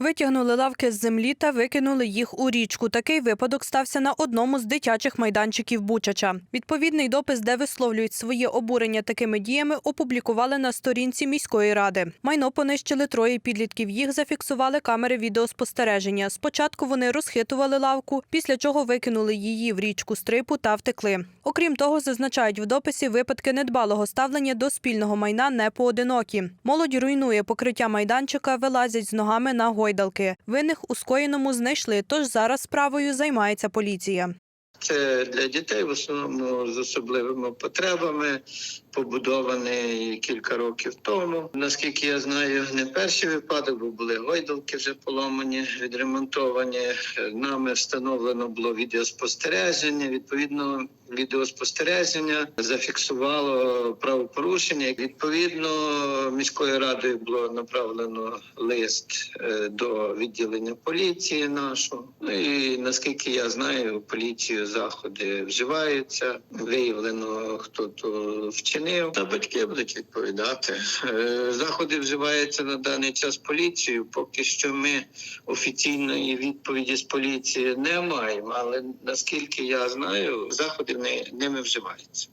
Витягнули лавки з землі та викинули їх у річку. Такий випадок стався на одному з дитячих майданчиків Бучача. Відповідний допис, де висловлюють своє обурення такими діями, опублікували на сторінці міської ради. Майно понищили троє підлітків. Їх зафіксували камери відеоспостереження. Спочатку вони розхитували лавку, після чого викинули її в річку Стрипу та втекли. Окрім того, зазначають в дописі випадки недбалого ставлення до спільного майна не поодинокі. Молодь руйнує покриття майданчика, вилазять з ногами на гойдалки. Винних у скоєному знайшли, тож зараз справою займається поліція. Це для дітей в основному з особливими потребами, побудований кілька років тому. Наскільки я знаю, не перший випадок, бо були гойдалки вже поломані, відремонтовані. Нами встановлено було відеоспостереження. Відповідно, відеоспостереження зафіксувало правопорушення. Відповідно, міською радою було направлено лист е, до відділення поліції нашого. Ну і наскільки я знаю, поліцію заходи вживаються. Виявлено, хто то вчинив. Та батьки будуть відповідати. Е, Заходи вживаються на даний час поліцією. Поки що ми офіційної відповіді з поліції не маємо. Але наскільки я знаю, заходи ними вживаються.